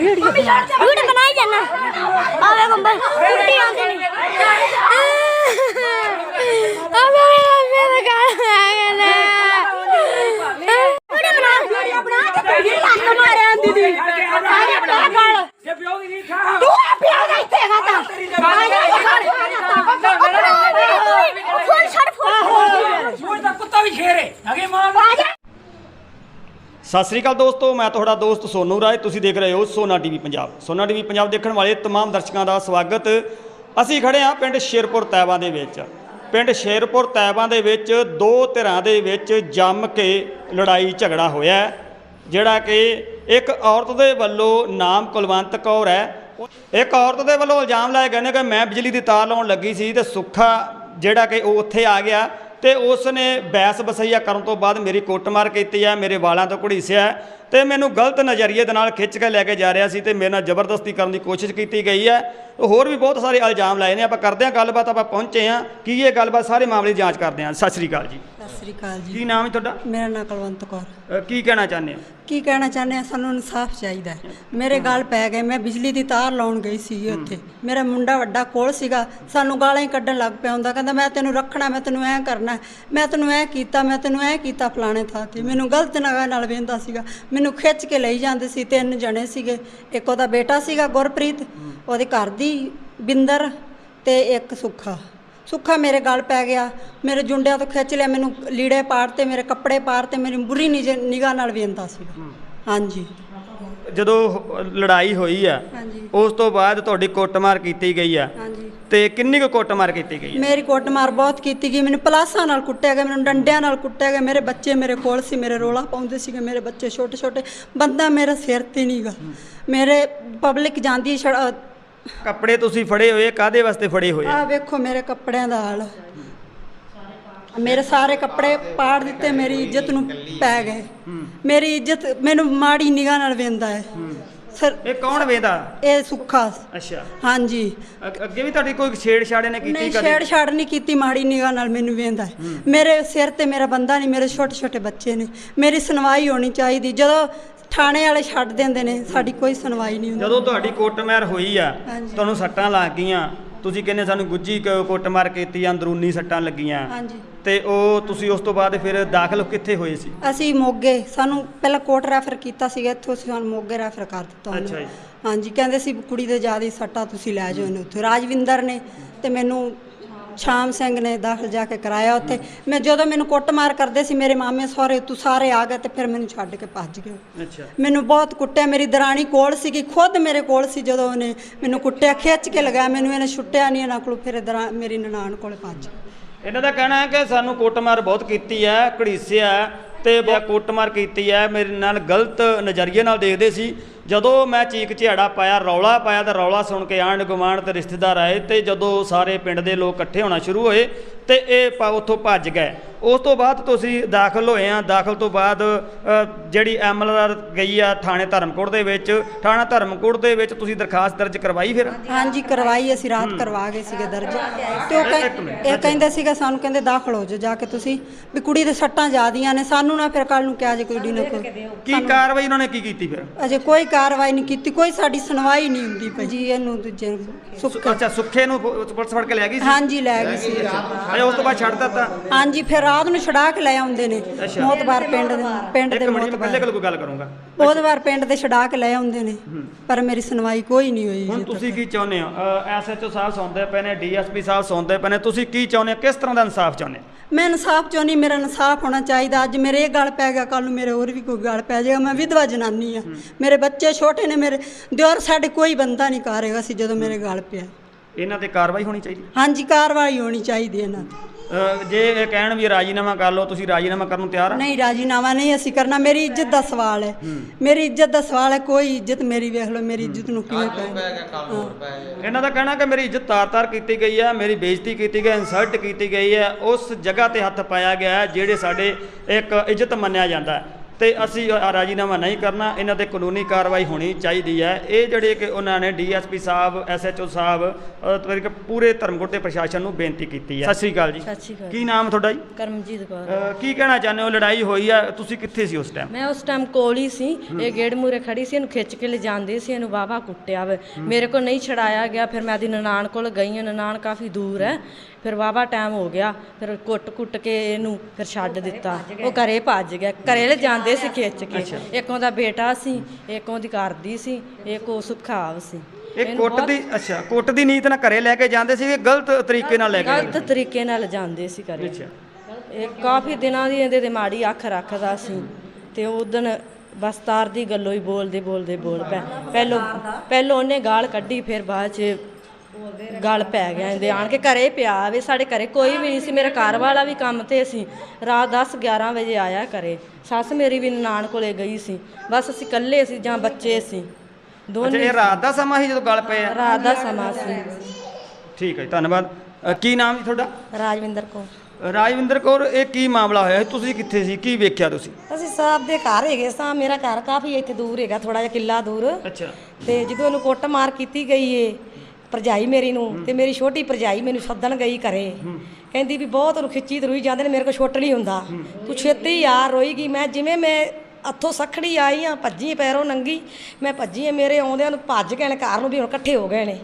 Video ਬਣਾਈ ਜਾਣਾ। ਆਵੇ ਬੰਬਲ ਕੁੱਟੀ ਆਉਂਦੇ ਨੇ ਆਵੇ ਆਵੇ ਲਗਾ ਗਏ ਵੀਡੀਓ ਬਣਾ। ਵੀਡੀਓ ਬਣਾ। ਕੇ ਤੇ ਲੱਤ ਮਾਰਿਆ ਦੀਦੀ ਸਤਿ ਸ੍ਰੀ ਅਕਾਲ ਦੋਸਤੋ ਮੈਂ ਤੁਹਾਡਾ ਦੋਸਤ ਸੋਨੂ ਰਾਏ ਤੁਸੀਂ ਦੇਖ ਰਹੇ ਹੋ ਸੋਨਾ ਟੀਵੀ ਪੰਜਾਬ ਸੋਨਾ ਟੀਵੀ ਪੰਜਾਬ ਦੇਖਣ ਵਾਲੇ तमाम ਦਰਸ਼ਕਾਂ ਦਾ ਸਵਾਗਤ ਅਸੀਂ ਖੜੇ ਹਾਂ ਪਿੰਡ ਸ਼ੇਰਪੁਰ ਤੈਬਾਂ ਦੇ ਵਿੱਚ ਪਿੰਡ ਸ਼ੇਰਪੁਰ ਤੈਬਾਂ ਦੇ ਵਿੱਚ ਦੋ ਧਿਰਾਂ ਦੇ ਵਿੱਚ ਜੰਮ ਕੇ ਲੜਾਈ ਝਗੜਾ ਹੋਇਆ ਹੈ, ਜਿਹੜਾ ਕਿ ਇੱਕ ਔਰਤ ਦੇ ਵੱਲੋਂ ਨਾਮ ਕੁਲਵੰਤ ਕੌਰ ਹੈ ਇੱਕ ਔਰਤ ਦੇ ਵੱਲੋਂ ਇਲਜ਼ਾਮ ਲਾਏ ਗਏ ਨੇ ਕਿ ਮੈਂ ਬਿਜਲੀ ਦੀ ਤਾਰ ਲਾਉਣ ਲੱਗੀ ਸੀ ਤੇ ਸੁੱਖਾ ਜਿਹੜਾ ਕਿ ਉਹ ਉੱਥੇ ਆ ਗਿਆ ਤੇ ਉਸ ਨੇ ਬੈਸ ਬਸਈਆ ਕਰਨ ਤੋਂ ਬਾਅਦ ਮੇਰੀ ਕੁੱਟਮਾਰ ਕੀਤੀ ਹੈ, ਮੇਰੇ ਵਾਲਾਂ ਤੋਂ ਘੜੀਸਿਆ ਹੈ ਤੇ ਮੈਨੂੰ ਗਲਤ ਨਜ਼ਰੀਏ ਦੇ ਨਾਲ ਖਿੱਚ ਕੇ ਲੈ ਕੇ ਜਾ ਰਿਹਾ ਸੀ ਤੇ ਮੇਰੇ ਨਾਲ ਜ਼ਬਰਦਸਤੀ ਕਰਨ ਦੀ ਕੋਸ਼ਿਸ਼ ਕੀਤੀ ਗਈ ਹੈ। ਹੋਰ ਵੀ ਬਹੁਤ ਸਾਰੇ ਇਲਜ਼ਾਮ ਲਾਏ ਨੇ। ਆਪਾਂ ਕਰਦੇ ਹਾਂ ਗੱਲਬਾਤ, ਆਪਾਂ ਪਹੁੰਚੇ ਹਾਂ। ਕੀ ਇਹ ਗੱਲਬਾਤ ਸਾਰੇ ਮਾਮਲੇ ਦੀ ਜਾਂਚ ਕਰਦੇ ਹਾਂ। ਸਤਿ ਸ੍ਰੀ ਅਕਾਲ ਜੀ। ਸਤਿ ਸ੍ਰੀ ਅਕਾਲ ਜੀ। ਕੀ ਨਾਮ ਹੈ ਤੁਹਾਡਾ? ਮੇਰਾ ਨਾਂ ਕੁਲਵੰਤ ਕੌਰ। ਅ, ਕੀ ਕਹਿਣਾ ਚਾਹੁੰਦੇ ਹੋ? ਕੀ ਕਹਿਣਾ ਚਾਹੁੰਦੇ ਆ? ਸਾਨੂੰ ਇਨਸਾਫ ਚਾਹੀਦਾ ਹੈ। ਮੇਰੇ ਗਲ ਪੈ ਗਏ। ਮੈਂ ਬਿਜਲੀ ਦੀ ਤਾਰ ਲਾਉਣ ਗਈ ਸੀ ਉੱਥੇ। ਮੇਰਾ ਮੁੰਡਾ ਵੱਡਾ ਕੋਲ ਸੀਗਾ। ਸਾਨੂੰ ਗਾਲਾਂ ਹੀ ਕੱਢਣ ਲੱਗ ਪਿਆ ਹੁੰਦਾ। ਕਹਿੰਦਾ ਮੈਂ ਤੈਨੂੰ ਰੱਖਣਾ ਮੈਂ ਤੈਨੂੰ ਐ ਕਰਨਾ ਮੈਂ ਤੈਨੂੰ ਐ ਕੀਤਾ ਮੈਂ ਤੈਨੂੰ ਐ ਕੀਤਾ ਫਲਾਣੇ ਥਾਂ ਤੇ। ਮੈਨੂੰ ਗਲਤ ਨਗਾਹ ਨਾਲ ਵੇਂਦਾ ਸੀਗਾ। ਮੈਨੂੰ ਖਿੱਚ ਕੇ ਲਈ ਜਾਂਦੇ ਸੀ। ਤਿੰਨ ਜਣੇ ਸੀਗੇ। ਇੱਕ ਉਹਦਾ ਬੇਟਾ ਸੀਗਾ ਗੁਰਪ੍ਰੀਤ। ਉਹਦੇ ਘਰ ਦੀ ਬਿੰਦਰ ਤੇ ਇੱਕ ਸੁੱਖਾ। ਸੁੱਖਾ ਮੇਰੇ ਗਲ ਪੈ ਗਿਆ। ਮੇਰੇ ਜੁੰਡਿਆਂ ਤੋਂ ਖਿੱਚ ਲਿਆ ਮੈਨੂੰ ਲੀੜੇ ਪਾੜਤੇ ਮੇਰੇ ਕੱਪੜੇ ਪਾੜਤੇ ਮੇਰੀ ਬੁਰੀ ਨਿਗਾਹ ਨਾਲ ਵੇਂਦਾ ਸੀਗਾ। ਹਾਂਜੀ। ਜਦੋਂ ਲੜਾਈ ਹੋਈ ਆ ਉਸ ਤੋਂ ਬਾਅਦ ਤੁਹਾਡੀ ਕੁੱਟਮਾਰ ਕੀਤੀ ਗਈ ਆ। ਤੇ ਕਿੰਨੀ ਕੁ ਕੁੱਟਮਾਰ ਕੀਤੀ ਗਈ ਮੇਰੀ ਕੁੱਟਮਾਰ ਬਹੁਤ ਕੀਤੀ ਗਈ। ਮੈਨੂੰ ਪਲਾਸਾਂ ਨਾਲ ਕੁੱਟਿਆ ਗਿਆ ਮੈਨੂੰ ਡੰਡਿਆਂ ਨਾਲ ਕੁੱਟਿਆ ਗਿਆ। ਮੇਰੇ ਬੱਚੇ ਮੇਰੇ ਕੋਲ ਸੀ ਮੇਰੇ ਰੋਲਾ ਪਾਉਂਦੇ ਸੀਗੇ। ਮੇਰੇ ਬੱਚੇ ਛੋਟੇ ਛੋਟੇ ਬੰਦਾ ਮੇਰਾ ਸਿਰ ਤੇ ਨਹੀਂਗਾ ਮੇਰੇ ਪਬਲਿਕ ਜਾਂਦੀ ਕੱਪੜੇ ਤੁਸੀਂ ਫੜੇ ਹੋਏ ਕਾਦੇ ਵਾਸਤੇ ਫੜੇ ਹੋਏ ਆ? ਵੇਖੋ ਮੇਰੇ ਕੱਪੜਿਆਂ ਦਾ ਹਾਲ। ਮੇਰੇ ਸਾਰੇ ਕੱਪੜੇ ਪਾੜ ਦਿੱਤੇ ਮੇਰੀ ਇੱਜ਼ਤ ਨੂੰ ਪੈ ਗਏ। ਮੇਰੀ ਇੱਜ਼ਤ ਮੈਨੂੰ ਮਾੜੀ ਨਿਗਾਹ ਨਾਲ ਵੇਂਦਾ ਹੈ। ਸਰ ਇਹ ਕੌਣ ਵੇਦਾ? ਇਹ ਸੁੱਖਾ। ਅੱਛਾ। ਹਾਂਜੀ। ਅੱਗੇ ਵੀ ਤੁਹਾਡੀ ਕੋਈ ਛੇੜਛਾੜੇ ਨੇ ਕੀਤੀ ਨਹੀਂ ਕਦੇ? ਛੇੜ ਛਾੜ ਨਹੀਂ ਕੀਤੀ ਮਾੜੀ ਨਿਗਾਹ ਨਾਲ ਮੈਨੂੰ ਵੇਂਦਾ ਹੈ। ਮੇਰੇ ਸਿਰ ਤੇ ਮੇਰਾ ਬੰਦਾ ਨਹੀਂ ਮੇਰੇ ਛੋਟੇ ਛੋਟੇ ਬੱਚੇ ਨੇ ਮੇਰੀ ਸੁਣਵਾਈ ਹੋਣੀ ਚਾਹੀਦੀ। ਜਦੋਂ ਥਾਣੇ ਵਾਲੇ ਛੱਡ ਦਿੰਦੇ ਨੇ ਸਾਡੀ ਕੋਈ ਸੁਣਵਾਈ ਨਹੀਂ ਹੁੰਦੀ ਜਦੋਂ ਤੁਹਾਡੀ ਕੁੱਟਮਾਰ ਹੋਈ ਆ ਹਾਂਜੀ। ਤੁਹਾਨੂੰ ਸੱਟਾਂ ਲੱਗ ਗਈਆਂ ਤੁਸੀਂ ਕਹਿੰਦੇ ਸਾਨੂੰ ਗੁੱਜੀ ਕ- ਕੁੱਟਮਾਰ ਕੀਤੀ ਅੰਦਰੂਨੀ ਸੱਟਾਂ ਲੱਗੀਆਂ ਹਾਂਜੀ ਤੇ ਉਹ ਤੁਸੀਂ ਉਸ ਤੋਂ ਬਾਅਦ ਫਿਰ ਦਾਖਲ ਕਿੱਥੇ ਹੋਏ ਸੀ ਅਸੀਂ ਮੋਗੇ ਸਾਨੂੰ ਪਹਿਲਾਂ ਕੋਰਟ ਰੈਫਰ ਕੀਤਾ ਸੀਗਾ ਇੱਥੋਂ ਅਸੀਂ ਸਾਨੂੰ ਮੋਗੇ ਰੈਫਰ ਕਰ ਦਿੱਤਾ ਉਹਨੇ। ਅੱਛਾ ਜੀ। ਹਾਂਜੀ ਕਹਿੰਦੇ ਸੀ ਕੁੜੀ ਦੇ ਜ਼ਿਆਦਾ ਸੱਟਾਂ ਤੁਸੀਂ ਲੈ ਜਾਓ ਇਹਨੂੰ ਉੱਥੇ ਰਾਜਵਿੰਦਰ ਨੇ ਤੇ ਮੈਨੂੰ ਸ਼ਾਮ ਸਿੰਘ ਨੇ ਦਾਖਲ ਜਾ ਕੇ ਕਰਾਇਆ ਉੱਥੇ। ਮੈਂ ਜਦੋਂ ਮੈਨੂੰ ਕੁੱਟਮਾਰ ਕਰਦੇ ਸੀ ਮੇਰੇ ਮਾਮੇ ਸਹੁਰੇ ਤੂੰ ਸਾਰੇ ਆ ਗਏ ਤੇ ਫਿਰ ਮੈਨੂੰ ਛੱਡ ਕੇ ਭੱਜ ਗਏ। ਅੱਛਾ। ਮੈਨੂੰ ਬਹੁਤ ਕੁੱਟਿਆ। ਮੇਰੀ ਦਰਾਣੀ ਕੋਲ ਸੀਗੀ ਖੁਦ ਮੇਰੇ ਕੋਲ ਸੀ ਜਦੋਂ ਉਹਨੇ ਮੈਨੂੰ ਕੁੱਟਿਆ। ਖਿੱਚ ਕੇ ਲਗਾਇਆ ਮੈਨੂੰ ਇਹਨੇ ਛੁੱਟਿਆ ਨਹੀਂ ਇਹਨਾਂ ਕੋਲ ਫਿਰ ਮੇਰੀ ਨਨਾਣ ਕੋਲ ਭੱਜ। ਇਹਨਾਂ ਦਾ ਕਹਿਣਾ ਹੈ ਕਿ ਸਾਨੂੰ ਕੁੱਟਮਾਰ ਬਹੁਤ ਕੀਤੀ ਹੈ ਘੜੀਸਿਆ ਤੇ ਬਹੁਤ ਕੁੱਟਮਾਰ ਕੀਤੀ ਹੈ। ਮੇਰੇ ਨਾਲ ਗਲਤ ਨਜ਼ਰੀਏ ਨਾਲ ਦੇਖਦੇ ਸੀ। ਜਦੋਂ ਮੈਂ ਚੀਕ ਝਿਆੜਾ ਪਾਇਆ, ਰੌਲਾ ਪਾਇਆ ਤਾਂ ਰੌਲਾ ਸੁਣ ਕੇ ਆਂਢ ਗੁਆਂਢ ਤੇ ਰਿਸ਼ਤੇਦਾਰ ਆਏ ਤੇ ਜਦੋਂ ਸਾਰੇ ਪਿੰਡ ਦੇ ਲੋਕ ਇਕੱਠੇ ਹੋਣਾ ਸ਼ੁਰੂ ਹੋਏ ਤੇ ਇਹ ਉੱਥੋਂ ਭੱਜ ਗਏ। ਉਸ ਤੋਂ ਬਾਅਦ ਤੁਸੀਂ ਦਾਖਲ ਹੋਏ ਆ। ਦਾਖਲ ਤੋਂ ਬਾਅਦ ਜਿਹੜੀ ਐਮਐਲਆਰ ਗਈ ਆ ਥਾਣੇ ਧਰਮਕੋਟ ਦੇ ਵਿੱਚ। ਥਾਣਾ ਧਰਮਕੋਟ ਦੇ ਵਿੱਚ ਤੁਸੀਂ ਦਰਖਾਸਤ ਦਰਜ ਕਰਵਾਈ ਫਿਰ? ਹਾਂਜੀ ਕਰਵਾਈ ਅਸੀਂ ਰਾਤ ਕਰਵਾ ਗਏ ਸੀਗੇ ਦਰਜ। ਤੇ ਉਹ ਇਹ ਕਹਿੰਦੇ ਸੀਗਾ ਸਾਨੂੰ ਕਹਿੰਦੇ ਦਾਖਲ ਹੋ ਜਾਓ ਜਾ ਕੇ ਤੁਸੀਂ। ਵੀ ਕੁੜੀ ਦੇ ਸੱਟਾਂ ਜ਼ਿਆਦੀਆਂ ਨੇ ਸਾਨੂੰ ਨਾ ਫਿਰ ਕੱਲ ਨੂੰ ਕਿਹਾ ਜੇ ਕੁੜੀ ਨੇ ਕੋਈ ਕੀ ਕਾਰਵਾਈ ਉਹਨਾਂ ਨੇ ਕੀ ਕੀਤੀ ਫਿਰ? ਅਜੇ ਕੋਈ ਕਾਰਵਾਈ ਨਹੀਂ ਕੀਤੀ ਕੋਈ ਸਾਡੀ ਸੁਣਵਾਈ ਨਹੀਂ ਹੁੰਦੀ ਪਈ। ਜੀ ਇਹਨੂੰ ਦੂਜੇ ਸੁੱਖ ਅੱਛਾ ਸੁੱਖੇ ਨੂੰ ਪੁਲਿਸ ਫੜ ਕੇ ਲੈ ਗਈ ਸੀ? ਹਾਂਜੀ ਲੈ ਗਈ ਸੀ। ਅਜਾ ਉਸ ਤੋਂ ਬਾਅਦ ਛੱਡ ਦਿੱਤਾ? ਹਾਂਜੀ ਫਿਰ ਰਾਤ ਨੂੰ ਛਡਾ ਕੇ ਲੈ ਆਉਂਦੇ ਨੇ ਅੱਛਾ। ਮੋਤਬਾਰ ਪਿੰਡ ਦੇ ਪਿੰਡ ਇੱਕ ਦੇ ਮਿੰਟ ਮੈਂ ਮੋਤਬਾਰ ਕੋਲ ਕੋਈ ਗੱਲ ਕਰੂੰਗਾ। ਮੋਤਬਾਰ ਪਿੰਡ ਦੇ ਛਡਾ ਕੇ ਲੈ ਆਉਂਦੇ ਨੇ ਪਰ ਮੇਰੀ ਸੁਣਵਾਈ ਕੋਈ ਨਹੀਂ ਹੋਈ ਹੁਣ ਜੀ ਤੁਸੀਂ ਕੀ ਚਾਹੁੰਦੇ ਹੋ? ਐਸਐਚਓ ਸਾਹਿਬ ਸੌਂਦੇ ਪਏ ਨੇ ਡੀਐਸਪੀ ਸਾਹਿਬ ਸੌਂਦੇ ਪਏ ਨੇ ਤੁਸੀਂ ਕੀ ਚਾਹੁੰਦੇ ਹੋ? ਕਿਸ ਤਰ੍ਹਾਂ ਦਾ ਇਨਸਾਫ ਚਾਹੁੰਦੇ ਹੋ? ਮੈਂ ਇਨਸਾਫ ਚਾਹੁੰਦੀ ਮੇਰਾ ਇਨਸਾਫ ਹੋਣਾ ਚਾਹੀਦਾ। ਅੱਜ ਮੇਰੇ ਇਹ ਗੱਲ ਪੈ ਗਿਆ ਕੱਲ ਨੂੰ ਮੇਰੇ ਹੋਰ ਵੀ ਕੋਈ ਗੱਲ ਪੈ ਜਾਏਗਾ। ਮੈਂ ਵਿਧਵਾ ਜਨਾਨੀ ਆ। ਮੇਰੇ ਬੱਚੇ ਛੋਟੇ ਨੇ ਮੇਰੇ ਦਿਓਰ ਸਾਡੇ ਕੋਈ ਬੰਦਾ ਨਹੀਂ ਕਰੇਗਾ ਸੀ ਜਦੋਂ ਮੇਰੇ ਗੱਲ ਪਿਆ। ਇਹਨਾਂ ਤੇ ਕਾਰਵਾਈ ਹੋਣੀ ਚਾਹੀਦੀ? ਹਾਂਜੀ ਕਾਰਵਾਈ ਹੋਣੀ ਚਾਹੀਦੀ ਇਹਨਾਂ ਤੇ। ਜੇ ਇਹ ਕਹਿਣ ਵੀ ਰਾਜੀਨਾਮਾ ਕਰ ਲਓ ਤੁਸੀਂ ਰਾਜੀਨਾਮਾ ਕਰਨ ਨੂੰ ਤਿਆਰ ਆ? ਨਹੀਂ ਰਾਜੀਨਾਮਾ ਨਹੀਂ ਅਸੀਂ ਕਰਨਾ। ਮੇਰੀ ਇੱਜ਼ਤ ਦਾ ਸਵਾਲ ਹੈ। ਮੇਰੀ ਇੱਜ਼ਤ ਦਾ ਸਵਾਲ ਹੈ ਕੋਈ ਇੱਜ਼ਤ ਮੇਰੀ ਵੇਖ ਲਓ ਮੇਰੀ ਇੱਜ਼ਤ ਨੂੰ ਕਿਵੇਂ ਪੈ ਇਹਨਾਂ ਦਾ ਕਹਿਣਾ ਕਿ ਮੇਰੀ ਇੱਜ਼ਤ ਤਾਰ-ਤਾਰ ਕੀਤੀ ਗਈ ਹੈ ਮੇਰੀ ਬੇਇੱਜ਼ਤੀ ਕੀਤੀ ਗਈ ਇਨਸਲਟ ਕੀਤੀ ਗਈ ਹੈ ਉਸ ਜਗ੍ਹਾ ਤੇ ਹੱਥ ਪਾਇਆ ਗਿਆ ਹੈ ਜਿਹੜੇ ਸਾਡੇ ਇੱਕ ਇੱਜ਼ਤ ਮੰਨਿਆ ਜਾਂਦਾ ਹੈ। ਤੇ ਅਸੀਂ ਰਾਜੀਨਾਮਾ ਨਹੀਂ ਕਰਨਾ ਇਹਨਾਂ ਤੇ ਕਾਨੂੰਨੀ ਕਾਰਵਾਈ ਹੋਣੀ ਚਾਹੀਦੀ ਹੈ। ਇਹ ਜਿਹੜੇ ਕਿ ਉਹਨਾਂ ਨੇ ਡੀਐਸਪੀ ਸਾਹਿਬ ਐਸਐਚਓ ਸਾਹਿਬ ਪੂਰੇ ਧਰਮਕੋਟ ਦੇ ਪ੍ਰਸ਼ਾਸਨ ਨੂੰ ਬੇਨਤੀ ਕੀਤੀ ਹੈ। ਸਤਿ ਸ਼੍ਰੀ ਅਕਾਲ ਜੀ। ਸਤਿ ਸ਼੍ਰੀ ਅਕਾਲ। ਕੀ ਨਾਮ ਤੁਹਾਡਾ ਜੀ? ਕਰਮਜੀਤ ਕੌਰ। ਕੀ ਕਹਿਣਾ ਚਾਹੁੰਦੇ ਹੋ? ਲੜਾਈ ਹੋਈ ਹੈ ਤੁਸੀਂ ਕਿੱਥੇ ਸੀ ਉਸ ਟਾਈਮ? ਮੈਂ ਉਸ ਟਾਈਮ ਕੋਲ ਹੀ ਸੀ। ਇਹ ਗੇੜ ਮੂਰੇ ਖੜੀ ਸੀ ਇਹਨੂੰ ਖਿੱਚ ਕੇ ਲਿਜਾਂਦੇ ਸੀ ਇਹਨੂੰ ਵਾਵਾ ਕੁੱਟਿਆ ਵੇ। ਮੇਰੇ ਕੋਲ ਨਹੀਂ ਛੜਾਇਆ ਗਿਆ ਫਿਰ ਮੈਂ ਦੀ ਨਨਾਣ ਕੋਲ ਗਈ ਹਾਂ। ਨਨਾਣ ਕਾਫੀ ਦੂਰ ਹੈ। ਫਿਰ ਵਾਵਾ ਟਾਈਮ ਹੋ ਗਿਆ ਫਿਰ ਕੁੱਟ-ਕੁੱਟ ਕੇ ਇਹਨੂੰ ਫਿਰ ਛੱਡ ਦਿੱਤਾ। ਉਹ ਘਰੇ ਭੱਜ ਗਿਆ। ਘਰੇ ਲਿਜਾਂਦੇ ਸੀ ਖਿੱਚ ਕੇ। ਇੱਕ ਉਹਦਾ ਬੇਟਾ ਸੀ ਇੱਕ ਉਹਦੀ ਘਰ ਦੀ ਸੀ ਇੱਕ ਉਹ ਸੁਖਾਵ ਸੀ। ਇਹ ਕੁੱਟ ਦੀ ਅੱਛਾ ਕੁੱਟ ਦੀ ਨੀਤ ਨਾਲ ਘਰੇ ਲੈ ਕੇ ਜਾਂਦੇ ਸੀ ਗਲਤ ਤਰੀਕੇ ਨਾਲ ਲੈ ਕੇ ਜਾਂਦੇ ਗਲਤ ਤਰੀਕੇ ਨਾਲ ਜਾਂਦੇ ਸੀ ਘਰੇ। ਅੱਛਾ। ਇਹ ਕਾਫੀ ਦਿਨਾਂ ਦੀ ਇਹਦੇ ਤੇ ਮਾੜੀ ਅੱਖ ਰੱਖਦਾ ਸੀ। ਤੇ ਉਦਣ ਬਸ ਤਾਰ ਦੀ ਗੱਲੋਂ ਹੀ ਬੋਲਦੇ ਬੋਲਦੇ ਬੋਲ ਪੈ ਪਹਿਲੋਂ ਪਹਿਲੋਂ ਉਹਨੇ ਗਾਲ ਕੱਢੀ ਫਿਰ ਬਾਅਦ ਚ ਗਲ ਪੈ ਗਿਆ ਇਹਦੇ ਆਣ ਕੇ ਘਰੇ ਪਿਆ ਵੇ ਸਾਡੇ ਘਰੇ ਕੋਈ ਵੀ ਨਹੀਂ ਸੀ ਮੇਰਾ ਘਰ ਵਾਲਾ ਵੀ ਕੰਮ ਤੇ ਸੀ। ਰਾਤ 10 11 ਵਜੇ ਆਇਆ ਘਰੇ। ਸੱਸ ਮੇਰੀ ਵੀ ਨਾਨ ਕੋਲੇ ਗਈ ਸੀ। ਬਸ ਅਸੀਂ ਇਕੱਲੇ ਸੀ ਜਾਂ ਬੱਚੇ ਸੀ। ਅੱਛਾ ਦੋਨੇ ਇਹ ਰਾਤ ਦਾ ਸਮਾਂ ਸੀ ਜਦੋਂ ਗੱਲ ਪਏ ਆ? ਰਾਤ ਦਾ ਸਮਾਂ ਸੀ। ਠੀਕ ਹੈ ਜੀ, ਧੰਨਵਾਦ। ਅ, ਕੀ ਨਾਮ ਜੀ ਤੁਹਾਡਾ? ਰਾਜਵਿੰਦਰ ਕੋ ਰਾਜਵਿੰਦਰ ਕੌਰ ਇਹ ਕੀ ਮਾਮਲਾ ਹੋਇਆ? ਸੀ? ਤੁਸੀਂ ਕਿੱਥੇ ਸੀ? ਕੀ ਵੇਖਿਆ ਤੁਸੀਂ? ਅਸੀਂ ਸਾਹਿਬ ਦੇ ਘਰ ਹੈਗੇ ਸਾਂ। ਮੇਰਾ ਘਰ ਕਾਫੀ ਇੱਥੇ ਦੂਰ ਹੈਗਾ ਥੋੜਾ ਜਿਹਾ ਕਿੱਲਾ ਦੂਰ। ਅੱਛਾ। ਤੇ ਜਦੋਂ ਇਹਨੂੰ ਕੁੱਟ ਮਾਰ ਕੀਤੀ ਗਈ ਏ ਭਰਜਾਈ ਮੇਰੀ ਨੂੰ ਤੇ ਮੇਰੀ ਛੋਟੀ ਭਰਜਾਈ ਮੈਨੂੰ ਸੱਦਣ ਗਈ ਘਰੇ। ਕਹਿੰਦੀ ਵੀ ਬਹੁਤ ਉਹਨੂੰ ਖਿੱਚੀ ਤਰੂਈ ਜਾਂਦੇ ਨੇ ਮੇਰੇ ਕੋਲ ਛੁੱਟ ਨਹੀਂ ਹੁੰਦਾ। ਤੂੰ ਛੇਤੀ ਆ ਰੋਈਗੀ ਮੈਂ ਜਿਵੇਂ ਮੈਂ ਹੱਥੋਂ ਸਖੜੀ ਆਈ ਆ ਭੱਜੀ ਪੈਰੋਂ ਨੰਗੀ ਮੈਂ ਭੱਜੀ ਆ ਮੇਰੇ ਆਉਂਦਿਆਂ ਨੂੰ ਭੱਜ ਗਏ ਨੇ ਘਰ ਨੂੰ ਵੀ ਹੁਣ ਇਕੱਠੇ ਹੋ ਗਏ ਨੇ।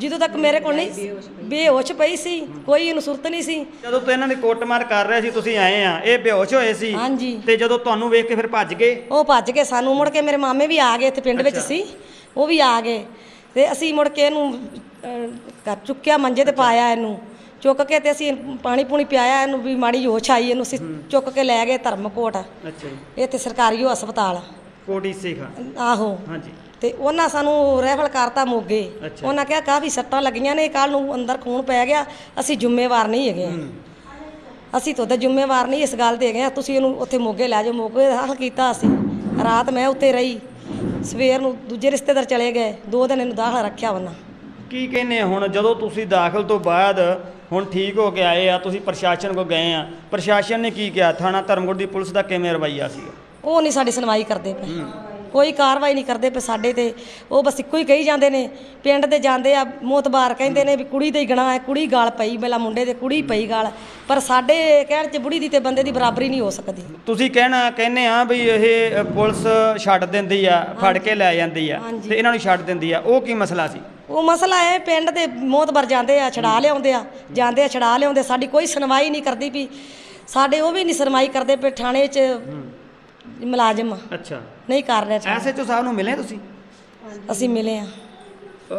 ਜਦੋਂ ਤੱਕ ਮੇਰੇ ਕੋਲ ਨਹੀਂ ਬੇਹੋਸ਼ ਪਈ ਸੀ। ਕੋਈ ਇਹਨੂੰ ਸੁਰਤ ਨਹੀਂ ਸੀ। ਜਦੋਂ ਤੋਂ ਇਹਨਾਂ ਦੀ ਕੁੱਟਮਾਰ ਕਰ ਰਹੇ ਸੀ ਤੁਸੀਂ ਆਏ ਆ ਇਹ ਬੇਹੋਸ਼ ਹੋਏ ਸੀ। ਹਾਂਜੀ। ਤੇ ਜਦੋਂ ਤੁਹਾਨੂੰ ਵੇਖ ਕੇ ਫਿਰ ਭੱਜ ਗਏ? ਉਹ ਭੱਜ ਕੇ ਸਾਨੂੰ ਮੁੜ ਕੇ ਮੇਰੇ ਮਾਮੇ ਵੀ ਆ ਗਏ ਇੱਥੇ ਪਿੰਡ ਵਿੱਚ ਸੀ। ਉਹ ਵੀ ਆ ਗਏ। ਤੇ ਅਸੀਂ ਮੁੜ ਕੇ ਇਹਨੂੰ ਅਹ, ਘਰ ਚੁੱਕਿਆ ਮੰਜੇ ਤੇ ਪਾਇਆ ਇਹਨੂੰ। ਚੁੱਕ ਕੇ ਤੇ ਅਸੀਂ ਪਾਣੀ ਪੂਣੀ ਪਿਆਇਆ ਇਹਨੂੰ ਵੀ ਮਾੜੀ ਹੋਸ਼ ਆਈ ਇਹਨੂੰ ਅਸੀਂ ਚੁੱਕ ਕੇ ਲੈ ਗਏ ਧਰਮਕੋਟ। ਅੱਛਾ ਜੀ। ਇੱਥੇ ਸਰਕਾਰੀ ਹਸਪਤਾਲ। ਕੋਟੀ ਸਿੱਖ। ਆਹੋ। ਹਾਂਜੀ। ਤੇ ਉਹਨਾਂ ਸਾਨੂੰ ਰੈਫਲ ਕਰਤਾ ਮੋਗੇ। ਅੱਛਾ। ਉਹਨਾਂ ਕਿਹਾ ਕਾਫੀ ਸੱਟਾਂ ਲੱਗੀਆਂ ਨੇ ਕੱਲ ਨੂੰ ਅੰਦਰ ਖੂਨ ਪੈ ਗਿਆ ਅਸੀਂ ਜ਼ਿੰਮੇਵਾਰ ਨਹੀਂ ਹੈਗੇ। ਅਸੀਂ ਤਾਂ ਉਹਦਾ ਜ਼ਿੰਮੇਵਾਰ ਨਹੀਂ ਇਸ ਗੱਲ ਦੇ ਹੈਗੇ ਹਾਂ। ਤੁਸੀਂ ਇਹਨੂੰ ਉੱਥੇ ਮੋਗੇ ਲੈ ਜਾਓ ਮੋਗੇ ਦਾਖਲ ਕੀਤਾ ਅਸੀਂ। ਰਾਤ ਮੈਂ ਉੱਥੇ ਰਹੀ। ਸਵੇਰ ਨੂੰ ਦੂਜੇ ਰਿਸ਼ਤੇਦਾਰ ਚਲੇ ਗਏ ਦੋ ਦਿਨ ਇਹਨੂੰ ਦਾਖਲ ਰੱਖਿਆ ਉਹਨਾਂ। ਕੀ ਕਹਿੰਦੇ ਆ ਹੁਣ ਜਦੋਂ ਤੁਸੀਂ ਦਾਖਲ ਤੋਂ ਬਾਅਦ ਹੁਣ ਠੀਕ ਹੋ ਕੇ ਆਏ ਆ ਤੁਸੀਂ ਪ੍ਰਸ਼ਾਸਨ ਕੋ ਗਏ ਆ ਪ੍ਰਸ਼ਾਸਨ ਨੇ ਕੀ ਕਿਹਾ? ਥਾਣਾ ਧਰਮਗੁਰ ਦੀ ਪੁਲਿਸ ਦਾ ਕਿਵੇਂ ਰਵੱਈਆ ਸੀਗਾ? ਉਹ ਨਹੀਂ ਸਾਡੀ ਸੁਣਵਾਈ ਕਰਦੇ ਪਏ। ਕੋਈ ਕਾਰਵਾਈ ਨਹੀਂ ਕਰਦੇ ਪਏ ਸਾਡੇ ਤੇ। ਉਹ ਬਸ ਇੱਕੋ ਹੀ ਕਹੀ ਜਾਂਦੇ ਨੇ ਪਿੰਡ ਦੇ ਜਾਂਦੇ ਆ ਮੋਤਬਾਰ ਕਹਿੰਦੇ ਨੇ ਵੀ ਕੁੜੀ ਤੇ ਹੀ ਗਣਾ ਹੈ ਕੁੜੀ ਗਾਲ ਪਈ ਪਹਿਲਾਂ ਮੁੰਡੇ ਤੇ ਕੁੜੀ ਪਈ ਗਾਲ। ਪਰ ਸਾਡੇ ਕਹਿਣ ਚ ਬੁੜੀ ਦੀ ਤੇ ਬੰਦੇ ਦੀ ਬਰਾਬਰੀ ਨਹੀਂ ਹੋ ਸਕਦੀ। ਤੁਸੀਂ ਕਹਿਣਾ ਕਹਿੰਦੇ ਆ ਵੀ ਇਹ ਪੁਲਿਸ ਛੱਡ ਦਿੰਦੀ ਆ ਫੜ ਕੇ ਲੈ ਜਾਂਦੀ ਆ। ਤੇ ਇਹਨਾਂ ਨੂੰ ਛੱਡ ਦਿੰਦੀ ਆ। ਉਹ ਕੀ ਮਸਲਾ ਸੀ? ਉਹ ਮਸਲਾ ਹੈ ਪਿੰਡ ਦੇ ਮੋਤਬਰ ਜਾਂਦੇ ਆ ਛੜਾ ਲਿਆਉਂਦੇ ਆ ਜਾਂਦੇ ਆ ਛੜਾ ਲਿਆਉਂਦੇ ਸਾਡੀ ਕੋਈ ਸੁਣਵਾਈ ਨਹੀਂ ਕਰਦੀ ਵੀ ਸਾਡੇ ਉਹ ਵੀ ਨਹੀਂ ਸੁਣਵਾਈ ਕਰਦੇ ਪਏ ਥਾਣੇ 'ਚ ਮੁਲਾਜ਼ਮ। ਅੱਛਾ। ਨਹੀਂ ਕਰ ਰਹੇ ਥਾਣੇ। ਐਸਐਚਓ ਸਾਹਿਬ ਨੂੰ ਮਿਲੇ ਤੁਸੀਂ? ਅਸੀਂ ਮਿਲੇ ਆ ਅ,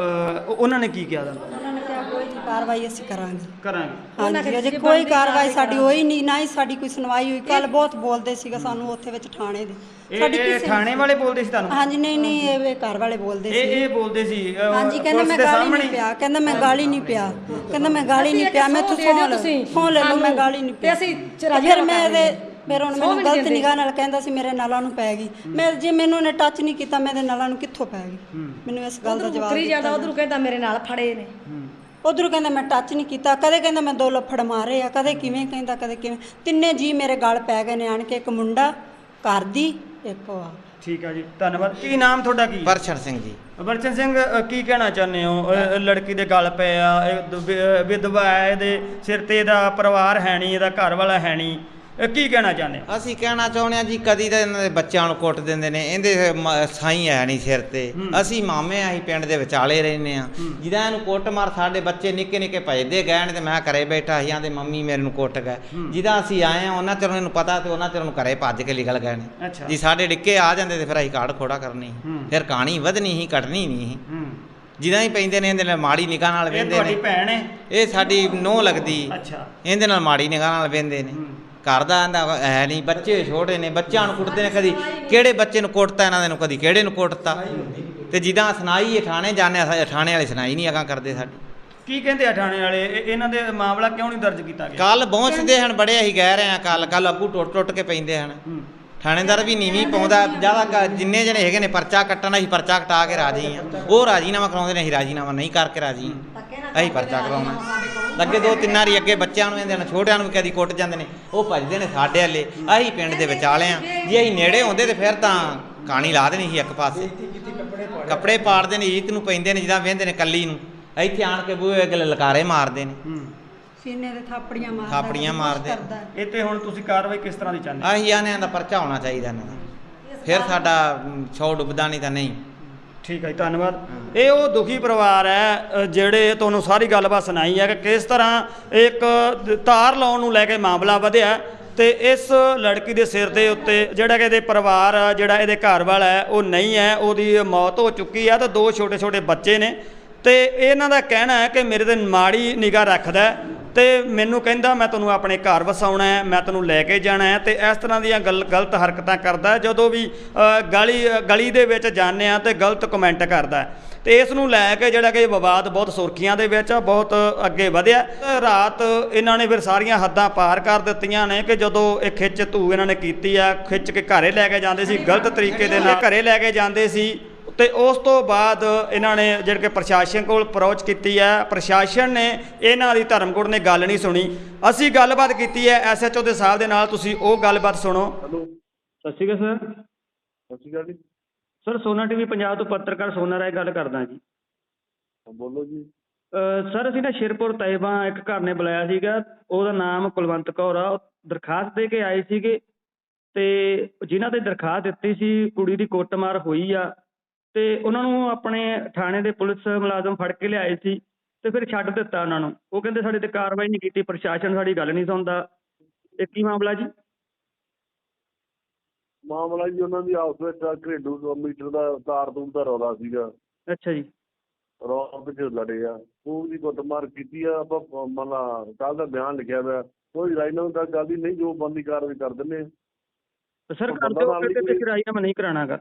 ਉਹ- ਉਹਨਾਂ ਨੇ ਕੀ ਕਿਹਾ ਤੁਹਾਨੂੰ? ਉਹਨਾਂ ਨੇ ਕਿਹਾ ਕੋਈ ਨਹੀਂ ਕਾਰਵਾਈ ਅਸੀਂ ਕਰਾਂਗੇ। ਕਰਾਂਗੇ। ਹਾਂਜੀ ਅਜੇ ਕੋਈ ਕਾਰਵਾਈ ਸਾਡੀ ਹੋਈ ਨਹੀਂ ਨਾ ਹੀ ਸਾਡੀ ਕੋਈ ਸੁਣਵਾਈ ਹੋਈ। ਕੱਲ ਬਹੁਤ ਬੋਲਦੇ ਸੀਗਾ ਸਾਨੂੰ ਉੱਥੇ ਵਿੱਚ ਥਾਣੇ ਦੇ। ਇਹ ਇਹ ਥਾਣੇ ਵਾਲੇ ਬੋਲਦੇ ਸੀ ਤੁਹਾਨੂੰ? ਹਾਂਜੀ ਨਹੀਂ ਨਹੀਂ ਇਹ ਇਹ ਘਰ ਵਾਲੇ ਬੋਲਦੇ ਇਹ ਸੀ ਇਹ ਬੋਲਦੇ ਸੀ ਅ, ਹਾਂਜੀ ਕਹਿੰਦਾ ਪੁਲਿਸ ਮੈਂ ਦੇ ਗਾਲੀ ਸਾਹਮਣੇ। ਨਹੀਂ ਪਿਆ ਕਹਿੰਦਾ ਮੈਂ ਗਾਲੀ ਨਹੀਂ ਪਿਆ ਕਹਿੰਦਾ ਮੈਂ ਗਾਲੀ ਨਹੀਂ ਪਿਆ ਮੈਂ ਤੁਸੀਂ। ਫੋਨ ਲੈ ਲਓ ਮੈਂ। ਗਾਲੀ ਨਹੀਂ ਪਿਆ। ਫਿਰ ਮੈਂ ਇਹਦੇ ਫਿਰ ਹੁਣ ਮੈਨੂੰ ਗਲਤ। ਨਿਗਾਹ ਨਾਲ ਕਹਿੰਦਾ ਸੀ ਮੇਰੇ ਨਾਲਾਂ ਨੂੰ ਪੈ ਗਈ। ਮੈਂ ਜੇ ਮੈਨੂੰ ਇਹਨੇ ਟੱਚ ਨਹੀਂ ਕੀਤਾ ਮੈਂ ਇਹਦੇ ਨਾਲਾਂ ਨੂੰ ਕਿੱਥੋਂ ਪੈ ਗਈ? ਮੈਨੂੰ ਇਸ ਗੱਲ ਦਾ ਜਵਾਬ ਉਤਰੀ ਜਾਂਦਾ ਦਿੱਤਾ ਉਧਰੋਂ ਕਹਿੰਦਾ ਮੇਰੇ ਨਾਲ ਫੜੇ ਨੇ। ਉਧਰੋਂ ਕਹਿੰਦਾ ਮੈਂ ਟੱਚ ਨਹੀਂ ਕੀਤਾ ਕਦੇ ਕਹਿੰਦਾ ਮੈਂ ਦੋ ਲੱਫੜ ਮਾਰੇ ਆ ਕਦੇ ਕਿਵੇਂ ਕਹਿੰਦਾ ਕਦੇ ਕਿਵੇਂ। ਤਿੰਨੇ ਜੀ ਮੇਰੇ ਗਲ ਪੈ ਗਏ ਨੇ ਆਣ ਕੇ ਇੱਕ ਮੁੰਡਾ ਘਰ ਦੀ ਇੱਕ ਉਹ ਆ। ਠੀਕ ਆ ਜੀ ਧੰਨਵਾਦ। ਕੀ ਨਾਮ ਤੁਹਾਡਾ ਕੀ? ਬਰਛੜ ਸਿੰਘ ਜੀ। ਬਰਚਨ ਸਿੰਘ ਅ, ਕੀ ਕਹਿਣਾ ਚਾਹੁੰਦੇ ਹੋ? ਅ, ਲੜਕੀ ਦੇ ਗਲ ਪਏ ਆ ਇਹ ਦ- ਵਿ- ਵਿਧਵਾ ਹੈ ਇਹਦੇ ਸਿਰ ਤੇ ਇਹਦਾ ਪਰਿਵਾਰ ਹੈ ਨਹੀਂ ਇਹਦਾ ਘਰ ਵਾਲਾ ਹੈ ਨਹੀਂ। ਅ, ਕੀ ਕਹਿਣਾ ਚਾਹੁੰਦੇ ਹੋ? ਅਸੀਂ ਕਹਿਣਾ ਚਾਹੁੰਦੇ ਹਾਂ ਜੀ ਕਦੀ ਤਾਂ ਇਹਨਾਂ ਦੇ ਬੱਚਿਆਂ ਨੂੰ ਕੁੱਟ ਦਿੰਦੇ ਨੇ ਇਹਦੇ ਮ- ਸਾਈਂ ਹੈ ਨਹੀਂ ਸਿਰ ਤੇ। ਅਸੀਂ ਮਾਮੇ ਅਸੀਂ ਪਿੰਡ ਦੇ ਵਿਚਾਲੇ ਰਹਿੰਦੇ ਆ। ਜਿਹਦਾ ਇਹਨੂੰ ਕੁੱਟ ਮਾਰ ਸਾਡੇ ਬੱਚੇ ਨਿੱਕੇ ਨਿੱਕੇ ਭਜਦੇ ਗਏ ਨੇ ਤੇ ਮੈਂ ਘਰੇ ਬੈਠਾ ਸੀ ਆਂਦੇ ਮੰਮੀ ਮੇਰੇ ਨੂੰ ਕੁੱਟ ਗਏ। ਜਿਹਦਾ ਅਸੀਂ ਆਏ ਆ ਉਹਨਾਂ ਚਿਰ ਇਹਨੂੰ ਪਤਾ ਤੇ ਉਹਨਾਂ ਚਿਰ ਨੂੰ ਘਰੇ ਭੱਜ ਕੇ ਨਿਕਲ ਗਏ ਨੇ। ਅੱਛਾ। ਜੀ ਸਾਡੇ ਡਿੱਕੇ ਆ ਜਾਂਦੇ ਤੇ ਫਿਰ ਅਸੀਂ ਕਾੜ ਖੋੜਾ ਕਰਨੀ ਹੂੰ। ਫਿਰ ਕਹਾਣੀ ਵਧਣੀ ਸੀ ਘਟਣੀ ਨਹੀਂ ਸੀ। ਹੂੰ। ਜਿਹਦਾ ਹੀ ਪੈਂਦੇ ਨੇ ਇਹਦੇ ਨਾਲ ਮਾੜੀ ਨਿਗਾਹ ਨਾਲ ਇਹ ਵੇਂਦੇ ਤੁਹਾਡੀ ਨੇ ਭੈਣ ਹੈ ਇਹ ਸਾਡੀ ਨੋਹ ਲੱਗਦੀ। ਅੱਛਾ। ਇਹਦੇ ਨਾਲ ਮਾੜੀ ਨਿਗਾਹ ਨਾਲ ਵੇਂਦੇ ਨੇ। ਹੂੰ। ਘਰ ਦਾ ਆਂਦਾ ਹੈ ਨਹੀਂ ਬੱਚੇ ਛੋਟੇ ਨੇ ਬੱਚਿਆਂ ਨੂੰ ਕੁੱਟਦੇ ਨੇ ਕਦੀ। ਕਿਹੜੇ ਬੱਚੇ ਨੂੰ ਕੁੱਟਤਾ ਇਹਨਾਂ ਦੇ ਨੂੰ ਕਦੀ? ਕਿਹੜੇ ਨੂੰ ਕੁੱਟਤਾ? ਤੇ ਜਿੱਦਾਂ ਸੁਣਾਈ ਜਾਂਦੇ ਆ ਥਾਣੇ ਵਾਲੇ ਸੁਣਾਈ ਨਹੀਂ ਅਗਾਂ ਕਰਦੇ ਸਾਡੀ। ਕੀ ਕਹਿੰਦੇ ਆ ਥਾਣੇ ਵਾਲੇ? ਇਹ- ਇਹਨਾਂ ਦੇ ਮਾਮਲਾ ਕਿਉਂ ਨਹੀਂ ਦਰਜ ਕੀਤਾ ਗਿਆ? ਕੱਲ ਪਹੁੰਚਦੇ ਹਨ ਬੜੇ ਅਸੀਂ ਕਹਿ ਰਹੇ ਆ ਕੱਲ ਕੱਲ ਅੱਗੂ ਟੁੱਟ ਟੁੱਟ ਕੇ ਪੈਂਦੇ ਹਨ। ਥਾਣੇਦਾਰ ਵੀ ਨੀਵੀਂ ਪਾਉਂਦਾ ਜ਼ਿਆਦਾ ਜਿੰਨੇ ਜਣੇ ਹੈਗੇ ਨੇ ਪਰਚਾ ਕੱਟਣ ਅਸੀਂ ਪਰਚਾ ਕਟਾ ਕੇ ਰਾਜੀ ਆ ਉਹ ਰਾਜੀਨਾਮਾ ਕਰਾਉਂਦੇ ਨੇ ਅਸੀਂ ਰਾਜੀਨਾਮਾ ਨਹੀਂ ਕਰਕੇ ਰਾਜੀ। ਅਸੀਂ ਪਰਚਾ ਕਰਾਉਣਾ ਅੱਗੇ ਦੋ ਤਿੰਨ ਵਾਰੀ ਅੱਗੇ ਬੱਚਿਆਂ ਨੂੰ ਇਹਦੇ ਨਾਲ ਛੋਟਿਆਂ ਨੂੰ ਕਦੀ ਕੁੱਟ ਜਾਂਦੇ ਨੇ। ਉਹ ਭੱਜਦੇ ਨੇ ਸਾਡੇ ਵਾਲੇ ਅਸੀਂ ਪਿੰਡ ਦੇ ਵਿਚਾਲੇ ਆ। ਜੇ ਅਸੀਂ ਨੇੜੇ ਹੁੰਦੇ ਤੇ ਫਿਰ ਤਾਂ ਕਹਾਣੀ ਲਾ ਦੇਣੀ ਸੀ ਇੱਕ ਪਾਸੇ। ਕੱਪੜੇ ਪਾੜਦੇ ਨੇ ਈਤ ਨੂੰ ਪੈਂਦੇ ਨੇ ਜਿੱਦਾਂ ਵੇਂਦੇ ਨੇ ਕੱਲੀ ਨੂੰ। ਇੱਥੇ ਆਣ ਕੇ ਬੂਹੇ ਅੱਗੇ ਲਲਕਾਰੇ ਮਾਰਦੇ ਨੇ। ਹੂੰ। ਸੀਨੇ ਦੇ ਥਾਪੜੀਆਂ ਮਾਰਦਾ ਥਾਪੜੀਆਂ ਮਾਰਦੇ। ਇਹ ਤੇ ਹੁਣ ਤੁਸੀਂ ਕਾਰਵਾਈ ਕਿਸ ਤਰ੍ਹਾਂ ਦੀ ਚਾਹੁੰਦੇ ਹੋ? ਅਸੀਂ ਆਨੇ ਦਾ ਪਰਚਾ ਹੋਣਾ ਚਾਹੀਦਾ ਇਹਨਾਂ ਦਾ। ਫਿਰ ਸਾਡਾ ਸ਼ੌ ਡੁੱਬਦਾ ਨਹੀਂ ਤਾਂ ਨਹੀਂ। ਠੀਕ ਹੈ ਧੰਨਵਾਦ। ਇਹ ਉਹ ਦੁਖੀ ਪਰਿਵਾਰ ਹੈ ਜਿਹੜੇ ਤੁਹਾਨੂੰ ਸਾਰੀ ਗੱਲਬਾਤ ਸੁਣਾਈ ਹੈ ਕਿ ਕਿਸ ਤਰ੍ਹਾਂ ਇੱਕ ਤਾਰ ਲਾਉਣ ਨੂੰ ਲੈ ਕੇ ਮਾਮਲਾ ਵਧਿਆ ਤੇ ਇਸ ਲੜਕੀ ਦੇ ਸਿਰ ਦੇ ਉੱਤੇ ਜਿਹੜਾ ਕਿ ਇਹਦੇ ਪਰਿਵਾਰ ਆ, ਜਿਹੜਾ ਇਹਦੇ ਘਰ ਵਾਲਾ ਹੈ ਉਹ ਨਹੀਂ ਹੈ ਉਹਦੀ ਮੌਤ ਹੋ ਚੁੱਕੀ ਹੈ ਤੇ ਦੋ ਛੋਟੇ ਛੋਟੇ ਬੱਚੇ ਨੇ। ਤੇ ਇਹਨਾਂ ਦਾ ਕਹਿਣਾ ਹੈ ਕਿ ਮੇਰੇ ਤੇ ਮਾੜੀ ਨਿਗਾਹ ਰੱਖਦਾ ਹੈ ਤੇ ਮੈਨੂੰ ਕਹਿੰਦਾ ਮੈਂ ਤੁਹਾਨੂੰ ਆਪਣੇ ਘਰ ਵਸਾਉਣਾ ਹੈ ਮੈਂ ਤੈਨੂੰ ਲੈ ਕੇ ਜਾਣਾ ਹੈ। ਤੇ ਇਸ ਤਰ੍ਹਾਂ ਦੀਆਂ ਗਲ ਗਲਤ ਹਰਕਤਾਂ ਕਰਦਾ ਜਦੋਂ ਵੀ ਗਲੀ ਗਲੀ ਦੇ ਵਿੱਚ ਜਾਂਦੇ ਆ ਤੇ ਗਲਤ ਕਮੈਂਟ ਕਰਦਾ ਤੇ ਇਸ ਨੂੰ ਲੈ ਕੇ ਜਿਹੜਾ ਕਿ ਵਿਵਾਦ ਬਹੁਤ ਸੁਰਖੀਆਂ ਦੇ ਵਿੱਚ ਆ, ਬਹੁਤ ਅੱਗੇ ਵਧਿਆ। ਰਾਤ ਇਹਨਾਂ ਨੇ ਫਿਰ ਸਾਰੀਆਂ ਹੱਦਾਂ ਪਾਰ ਕਰ ਦਿੱਤੀਆਂ ਨੇ ਕਿ ਜਦੋਂ ਇਹ ਖਿੱਚ ਧੂ ਇਹਨਾਂ ਨੇ ਕੀਤੀ ਆ ਖਿੱਚ ਕੇ ਘਰੇ ਲੈ ਕੇ ਜਾਂਦੇ ਸੀ ਗਲਤ ਤਰੀਕੇ ਦੇ ਨਾਲ ਘਰੇ ਲੈ ਕੇ ਜਾਂਦੇ ਸੀ। ਤੇ ਉਸ ਤੋਂ ਬਾਅਦ ਇਹਨਾਂ ਨੇ ਜਿਹੜੇ ਕਿ ਪ੍ਰਸ਼ਾਸਨ ਕੋਲ ਅਪਰੋਚ ਕੀਤੀ ਹੈ ਪ੍ਰਸ਼ਾਸਨ ਨੇ ਇਹਨਾਂ ਦੀ ਧਰਮਕੋਟ ਨੇ ਗੱਲ ਨਹੀਂ ਸੁਣੀ। ਅਸੀਂ ਗੱਲਬਾਤ ਕੀਤੀ ਹੈ ਐਸਐਚਓ ਦੇ ਸਾਹਿਬ ਦੇ ਨਾਲ ਤੁਸੀਂ ਉਹ ਗੱਲਬਾਤ ਸੁਣੋ। ਹੈਲੋ ਸਤਿ ਸ਼੍ਰੀ ਅਕਾਲ ਸਰ। ਸਤਿ ਸ਼੍ਰੀ ਅਕਾਲ ਜੀ। ਸਰ ਸੋਨਾ ਟੀਵੀ ਪੰਜਾਬ ਤੋਂ ਪੱਤਰਕਾਰ ਸੋਨਾ ਰਾਏ ਗੱਲ ਕਰਦਾ ਜੀ। ਬੋਲੋ ਜੀ। ਸਰ ਅਸੀਂ ਨਾ ਸ਼ਿਰਪੁਰ ਤੈਬਾ ਇੱਕ ਘਰ ਨੇ ਬੁਲਾਇਆ ਸੀਗਾ ਉਹਦਾ ਨਾਮ ਕੁਲਵੰਤ ਕੌਰ ਆ ਉਹ ਦਰਖਾਸਤ ਦੇ ਕੇ ਆਏ ਸੀਗੇ ਤੇ ਜਿਨ੍ਹਾਂ ਤੇ ਦਰਖਾਸਤ ਦਿੱਤੀ ਸੀ ਕੁੜੀ ਦੀ ਕੁੱਟਮਾਰ ਹੋਈ ਆ ਤੇ ਉਹਨਾਂ ਨੂੰ ਆਪਣੇ ਥਾਣੇ ਦੇ ਪੁਲਿਸ ਮੁਲਾਜ਼ਮ ਫੜ ਕੇ ਲਿਆਏ ਸੀ ਤੇ ਫਿਰ ਛੱਡ ਦਿੱਤਾ ਉਹਨਾਂ ਨੂੰ। ਉਹ ਕਹਿੰਦੇ ਸਾਡੇ ਤੇ ਕਾਰਵਾਈ ਨਹੀਂ ਕੀਤੀ ਪ੍ਰਸ਼ਾਸਨ ਸਾਡੀ ਗੱਲ ਨਹੀਂ ਸੁਣਦਾ। ਇਹ ਕੀ ਮਾਮਲਾ ਜੀ। ਮਾਮਲਾ ਜੀ ਉਹਨਾਂ ਦੀ ਆਪਸ ਵਿੱਚ ਘਰੇਲੂ ਦੋ ਮੀਟਰ ਦਾ ਤਾਰ ਤੂਰ ਦਾ ਰੌਲਾ ਸੀਗਾ। ਅੱਛਾ ਜੀ। ਰੌਲਾ ਵਿੱਚ ਲੜੇ ਆ। ਉਹ ਦੀ ਕੁੱਟਮਾਰ ਕੀਤੀ ਆ। ਆਪਾਂ ਮਲਾ ਕੱਲ ਦਾ ਬਿਆਨ ਲਿਖਿਆ ਹੋਇਆ ਕੋਈ ਰਾਜਨਾਮਾ ਦਾ ਗੱਲ ਹੀ ਨਹੀਂ ਜੋ ਬੰਦੀ ਕਾਰਵਾਈ ਕਰ ਤੇ ਸਰ ਉਹ ਨਾਲ ਕਹਿੰਦੇ ਅਸੀਂ ਰਾਜੀਨਾਮਾ ਨਹੀਂ ਕਰਾਣਾਗਾ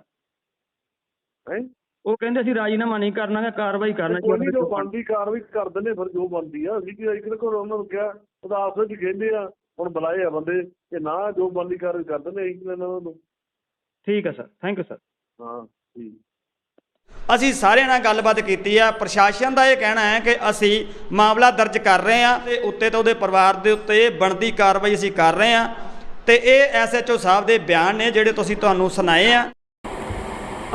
ਹੈ? ਉਹ ਕਹਿੰਦੇ ਅਸੀਂ ਰਾਜੀਨਾਮਾ ਨਹੀਂ ਕਰਨਾਗਾ ਕਾਰਵਾਈ ਕਰਨਾ ਨਹੀਂ ਜੋ ਬੰਦੀ ਕਾਰਵਾਈ ਕਰ ਦਿੰਦੇ ਫਿਰ ਜੋ ਬੰਦੀ ਆ। ਅਸੀਂ ਕਿ ਇੱਕ ਕੋਲ ਉਹਨਾਂ ਨੂੰ ਕਿਹਾ ਉਹਦਾ ਆਪਸ ਵਿੱਚ ਕਹਿੰਦੇ ਆ ਹੁਣ ਬੁਲਾਏ ਆ ਬੰਦੇ। ਕਿ ਨਾ ਜੋ ਬੰਦੀ ਕਾਰਵਾਈ ਕਰ ਦਿੰਦੇ ਅਸੀਂ ਇਹਨਾਂ ਨੂੰ? ਠੀਕ ਹੈ ਸਰ ਥੈਂਕ ਯੂ ਸਰ ਹਾਂ ਠੀਕ। ਅਸੀਂ ਸਾਰਿਆਂ ਨਾਲ ਗੱਲਬਾਤ ਕੀਤੀ ਆ। ਪ੍ਰਸ਼ਾਸਨ ਦਾ ਇਹ ਕਹਿਣਾ ਹੈ ਕਿ ਅਸੀਂ ਮਾਮਲਾ ਦਰਜ ਕਰ ਰਹੇ ਹਾਂ ਤੇ ਉੱਤੇ ਤੋਂ ਉਹਦੇ ਪਰਿਵਾਰ ਦੇ ਉੱਤੇ ਬਣਦੀ ਕਾਰਵਾਈ ਅਸੀਂ ਕਰ ਰਹੇ ਹਾਂ ਤੇ ਇਹ ਐਸਐਚਓ ਸਾਹਿਬ ਦੇ ਬਿਆਨ ਨੇ ਜਿਹੜੇ ਤੁਸੀਂ ਤੁਹਾਨੂੰ ਸੁਣਾਏ ਆ।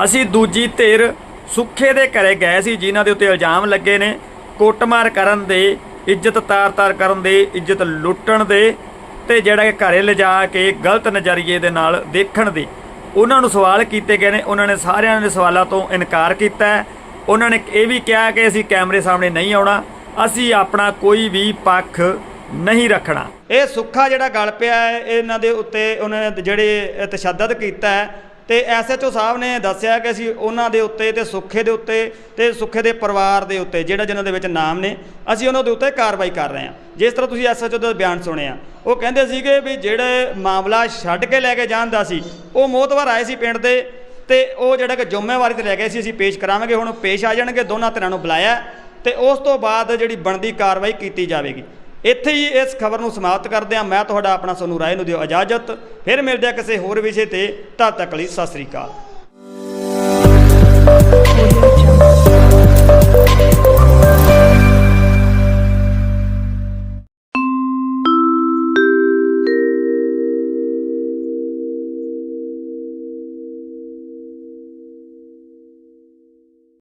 ਅਸੀਂ ਦੂਜੀ ਧਿਰ ਸੁੱਖੇ ਦੇ ਘਰੇ ਗਏ ਸੀ ਜਿਨ੍ਹਾਂ ਦੇ ਉੱਤੇ ਇਲਜ਼ਾਮ ਲੱਗੇ ਨੇ। ਕੁੱਟਮਾਰ ਕਰਨ ਦੇ ਇੱਜ਼ਤ ਤਾਰ-ਤਾਰ ਕਰਨ ਦੇ ਇੱਜ਼ਤ ਲੁੱਟਣ ਦੇ ਤੇ ਜਿਹੜਾ ਕਿ ਘਰੇ ਲਿਜਾ ਕੇ ਗਲਤ ਨਜ਼ਰੀਏ ਦੇ ਨਾਲ ਦੇਖਣ ਦੇ। ਉਹਨਾਂ ਨੂੰ ਸਵਾਲ ਕੀਤੇ ਗਏ ਨੇ, ਉਹਨਾਂ ਨੇ ਸਾਰਿਆਂ ਨੇ ਸਵਾਲਾਂ ਤੋਂ ਇਨਕਾਰ ਕੀਤਾ ਹੈ। ਉਹਨਾਂ ਨੇ ਇਹ ਵੀ ਕਿਹਾ ਕਿ ਅਸੀਂ ਕੈਮਰੇ ਸਾਹਮਣੇ ਨਹੀਂ ਆਉਣਾ, ਅਸੀਂ ਆਪਣਾ ਕੋਈ ਵੀ ਪੱਖ ਨਹੀਂ ਰੱਖਣਾ। ਇਹ ਸੁੱਖਾ ਜਿਹੜਾ ਗਲ ਪਿਆ ਹੈ, ਇਹਨਾਂ ਦੇ ਉੱਤੇ ਉਹਨਾਂ ਨੇ ਜਿਹੜੇ ਤਸ਼ੱਦਦ ਕੀਤਾ ਹੈ ਤੇ ਐਸਐਚਓ ਸਾਹਿਬ ਨੇ ਦੱਸਿਆ ਕਿ ਅਸੀਂ ਉਹਨਾਂ ਦੇ ਉੱਤੇ ਤੇ ਸੁੱਖੇ ਦੇ ਉੱਤੇ ਤੇ ਸੁੱਖੇ ਦੇ ਪਰਿਵਾਰ ਦੇ ਉੱਤੇ, ਜਿਹੜਾ ਜਿਨ੍ਹਾਂ ਦੇ ਵਿੱਚ ਨਾਮ ਨੇ, ਅਸੀਂ ਉਹਨਾਂ ਦੇ ਉੱਤੇ ਕਾਰਵਾਈ ਕਰ ਰਹੇ ਹਾਂ। ਜਿਸ ਤਰ੍ਹਾਂ ਤੁਸੀਂ ਐਸਐਚਓ ਦਾ ਬਿਆਨ ਸੁਣਿਆ, ਉਹ ਕਹਿੰਦੇ ਸੀਗੇ ਵੀ ਜਿਹੜੇ ਮਾਮਲਾ ਛੱਡ ਕੇ ਲੈ ਕੇ ਜਾਂਦਾ ਸੀ, ਉਹ ਮੋਤਵਾਰ ਆਏ ਸੀ ਪਿੰਡ ਦੇ ਤੇ ਉਹ ਜਿਹੜਾ ਕਿ ਜ਼ਿੰਮੇਵਾਰੀ ਤੇ ਲੈ ਗਏ ਸੀ, ਅਸੀਂ ਪੇਸ਼ ਕਰਾਵਾਂਗੇ, ਹੁਣ ਪੇਸ਼ ਆ ਜਾਣਗੇ, ਦੋਨਾਂ ਧਿਰਾਂ ਨੂੰ ਬੁਲਾਇਆ ਤੇ ਉਸ ਤੋਂ ਬਾਅਦ ਜਿਹੜੀ ਬਣਦੀ ਕਾਰਵਾਈ ਕੀਤੀ ਜਾਵੇਗੀ। ਇੱਥੇ ਹੀ ਇਸ ਖਬਰ ਨੂੰ ਸਮਾਪਤ ਕਰਦੇ ਹਾਂ। ਮੈਂ ਤੁਹਾਡਾ ਆਪਣਾ ਸੋਨੂੰ ਰਾਏ ਨੂੰ ਦਿਓ ਇਜਾਜ਼ਤ। ਫਿਰ ਮਿਲਦੇ ਹਾਂ ਕਿਸੇ ਹੋਰ ਵਿਸ਼ੇ ਤੇ। ਤਦ ਤੱਕ ਲਈ ਸਤਿ ਸ੍ਰੀ ਅਕਾਲ।